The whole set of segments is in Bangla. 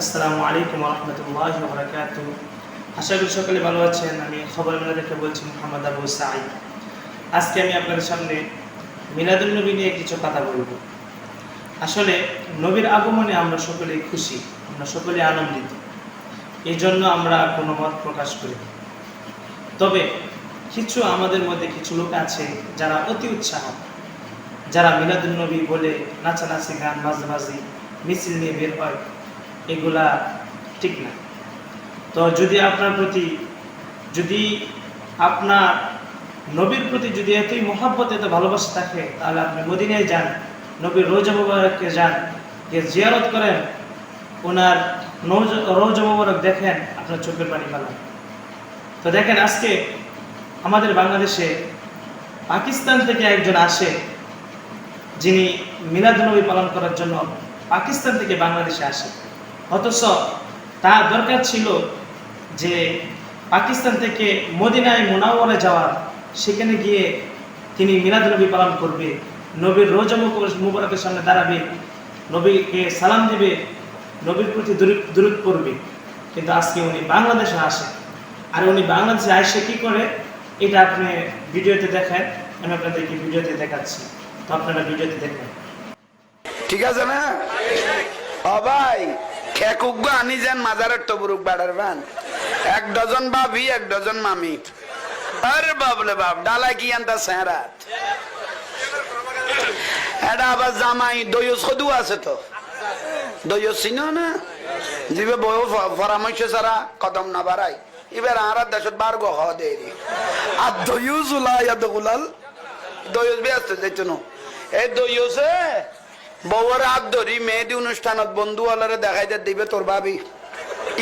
আসসালামু আলাইকুম রহমতুল্লাহ বরকাত আশা করি সকলে ভালো আছেন। আমি খবর মেলা দেখে বলছি মোহাম্মদ আবু সাঈদ। আজকে আমি আপনাদের সামনে মিলাদুল নবী নিয়ে কিছু কথা বলব। আসলে নবীর আগমনে আমরা সকলেই খুশি, আমরা সকলে আনন্দিত। এই জন্য আমরা কোনো মত প্রকাশ করি তবে কিছু আমাদের মধ্যে কিছু লোক আছে যারা অতি উৎসাহ। যারা মিলাদুল নবী বলে নাচানাচি, গান মাঝামাঝি মিছিল নিয়ে বের হয়। এগুলা ঠিক না। তো যদি আপনার প্রতি, যদি আপনার নবীর প্রতি যদি এতই মহাব্বত, এত ভালোবাসা থাকে, তাহলে আপনি মদিনায় যান, নবীর রোজা মুবারককে যান, গিয়ে জিয়ারত করেন, ওনার রোজা মুবারক দেখেন, আপনার চোখের পানি ফেলান তো দেখেন, আজকে আমাদের বাংলাদেশে পাকিস্তান থেকে একজন আসে, যিনি মিলাদুলনবী পালন করার জন্য পাকিস্তান থেকে বাংলাদেশে আসে। অথচ তার দরকার ছিল যে পাকিস্তান থেকে মদিনায় মোনাওয়ারে যাওয়ার। সেখানে গিয়ে তিনি মিলাদ নবী পালন করবে। নবীর রোজা মুবারকের সামনে দাঁড়াবে। নবীকে সালাম দিবে। নবীর প্রতি দূরত- করবে কিন্তু আজকে উনি বাংলাদেশে আসে। আর উনি বাংলাদেশে আসে কি করে? এটা আপনি ভিডিওতে দেখেন। আমি আপনাদেরকে ভিডিওতে দেখাচ্ছি। তো আপনারা ভিডিওতে দেখেন ঠিক আছে না? খেকুক আনি যান মাজারের তবুরুক বাড়ার বান। এক ডজন বাবি, এক ডজন মামি। আরে বাবলে বাপ ডালাই কি আনতা সেহরাত এটা আবার জামাই দইও সদু আছে তো? দইও চিনো না? দিবে বউ পরামর্শ ছাড়া কদম না বাড়াই। এবার আর দেশত বার গহ দে আর দইও জুলা ইয়াদ গুলাল। দইও ব্যস্ত যাইতো এই দইওছে বউর হাত ধরি, মেহেদি অনুষ্ঠানত বন্ধু হলারে দেখাই দে, দিবে তোর ভাবি।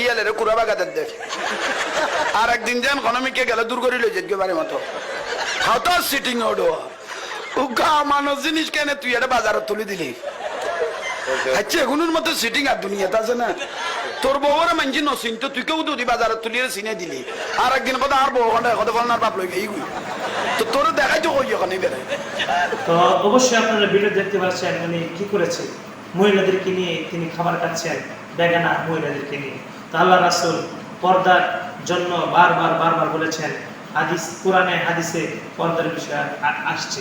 ইয়ালেরে কুড়া বাগাতে দেখ আর একদিন যেন কনমিকে গেলে দূর করে লই যেতে পারে মতো। হত সিটিং ওডো উগা মানুষ জিনিস কেন তুই এটা বাজারে তুলে দিলি। আচ্ছা এগুলোর মতো সিটিং আর দুনিয়াতে আছে না? তোর বউর মানছি নসিন, তো তুই কেউ দুদি বাজারে তুলিয়ে সিনে দিলি। আর একদিন কথা আর বউ ঘণ্টা কথা বলনার বাপ লই গেই তো তোর দেখাইছো কই ওখানে বেড়ে তো অবশ্যই আপনারা ভিডিও দেখতে পাচ্ছেন উনি কি করেছে? মহিলাদেরকে নিয়ে তিনি খাবার খাচ্ছেন, বেগানা মহিলাদেরকে নিয়ে। তো আল্লাহ রাসুল পর্দার জন্য বারবার বারবার বলেছেন, হাদিস, কোরআনে, হাদিসে পর্দার বিষয় আসছে।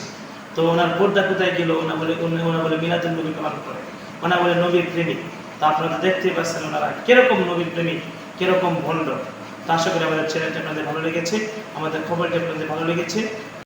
তো ওনার পর্দা কোথায় গেল? ওনা বলে ওনা বলে মিলাদুল নবী পালন করে। ওনা বলে নবীর প্রেমিক। তো আপনারা দেখতেই পাচ্ছেন ওনারা কীরকম নবীর প্রেমিক, কীরকম ভণ্ড। তো আশা করি আমাদের চ্যানেলটি আপনাদের ভালো লেগেছে আমাদের খবরটি আপনাদের ভালো লেগেছে।